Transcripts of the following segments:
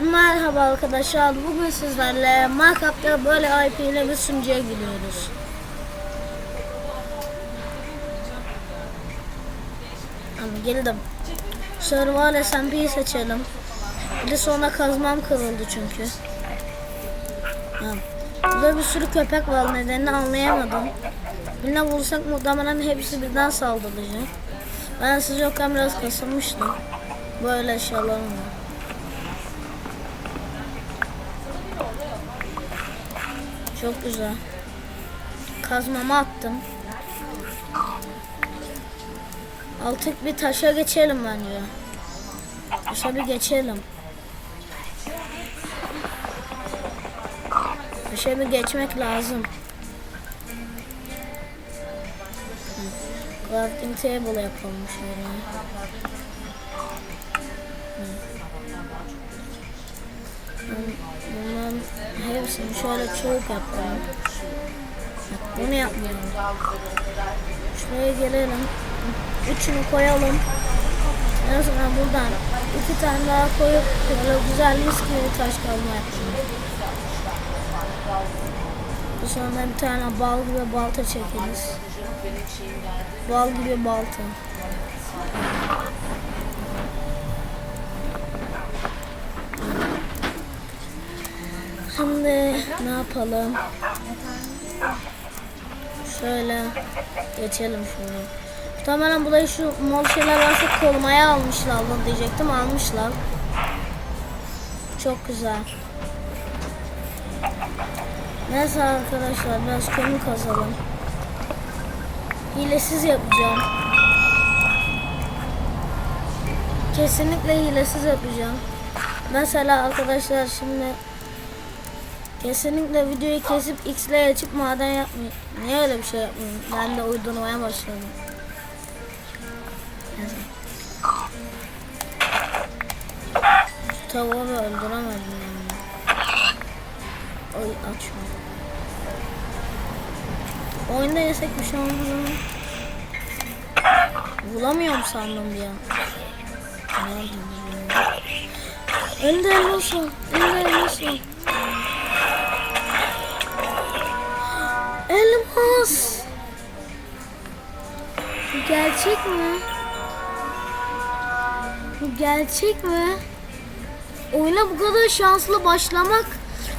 Merhaba arkadaşlar. Bugün sizlerle Minecraft'ta böyle IP ile bir sunucuya gidiyoruz. Tamam geldim. Survival SMP'yi seçelim. Bir de sonra kazmam kırıldı çünkü. Burada bir sürü köpek var nedenini anlayamadım. Birine vursak muhtemelen hepsi birden saldıracak. Ben siz yokken biraz kasılmıştım. Böyle eşyalarım var. Çok güzel. Kazmamı attım. Artık bir taşa geçelim bence. Taşa bir geçelim. Taşa bir geçmek lazım. Crafting table yapalım şöyle. Bunların hepsini şöyle çoğuk yapalım. Bunu yapmayalım. Şuraya gelelim. Üçünü koyalım. En sonra buradan iki tane daha koyup böyle güzel mis gibi taş kazma yapalım. Sonra bir tane bal gibi balta çekeriz. Bal gibi balta. Ne yapalım? Şöyle geçelim şunu. Muhtemelen burayı şu mor şeyler varsa korumaya almışlar diyecektim. Almışlar. Çok güzel. Neyse arkadaşlar biraz kömür kazalım. Hilesiz yapacağım. Kesinlikle hilesiz yapacağım. Mesela arkadaşlar şimdi Kesinlikle videoyu kesip X'le açıp maden yapmayın. Niye öyle bir şey yapmayayım? Ben de uydurmaya başladım. Şu tavuğu öldüremedim yani. Oy aç şunu. Oyunda yesek bir şey olmaz ama. Bulamıyorum sandım bir an. Nerede bu? Önde elmas var. Bu gerçek mi? Bu gerçek mi? Oyuna bu kadar şanslı başlamak.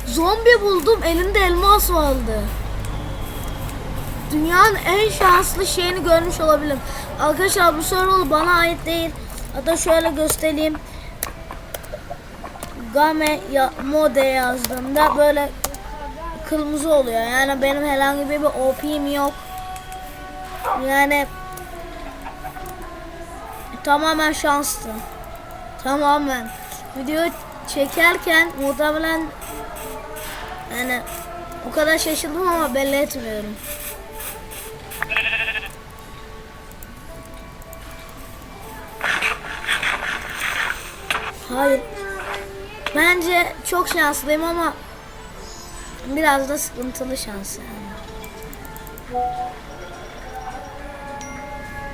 Zombi buldum elinde elmas vardı. Dünyanın en şanslı şeyini görmüş olabilirim. Arkadaşlar bu server bana ait değil. Hatta şöyle göstereyim. Game ya mode yazdığımda böyle kırmızı oluyor. Yani benim herhangi bir OP'm yok. Yani tamamen şanslı. Tamamen. Video çekerken muhtemelen yani o kadar şaşırdım ama belli etmiyorum. Hayır. Bence çok şanslıyım ama Biraz da sıkıntılı şans yani.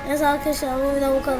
Neyse arkadaşlar bu video bu kadar.